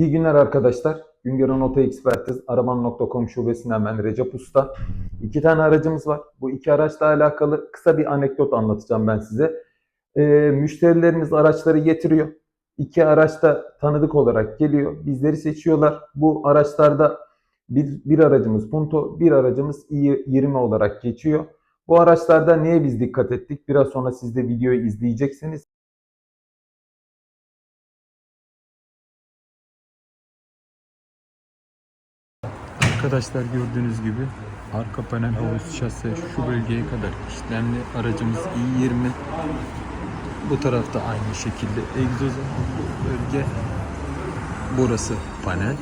İyi günler arkadaşlar. Güngören Oto Ekspertiz, Araban.com şubesinden ben Recep Usta. İki tane aracımız var. Bu iki araçla alakalı kısa bir anekdot anlatacağım ben size. Ee, müşterilerimiz araçları getiriyor. İki araç da tanıdık olarak geliyor. Bizleri seçiyorlar. Bu araçlarda bir, bir aracımız Punto, bir aracımız i20 olarak geçiyor. Bu araçlarda neye biz dikkat ettik? Biraz sonra siz de videoyu izleyeceksiniz. Arkadaşlar gördüğünüz gibi arka panel havuz şase şu bölgeye kadar işlemli aracımız i20 bu tarafta aynı şekilde egzoz bölge. Burası panel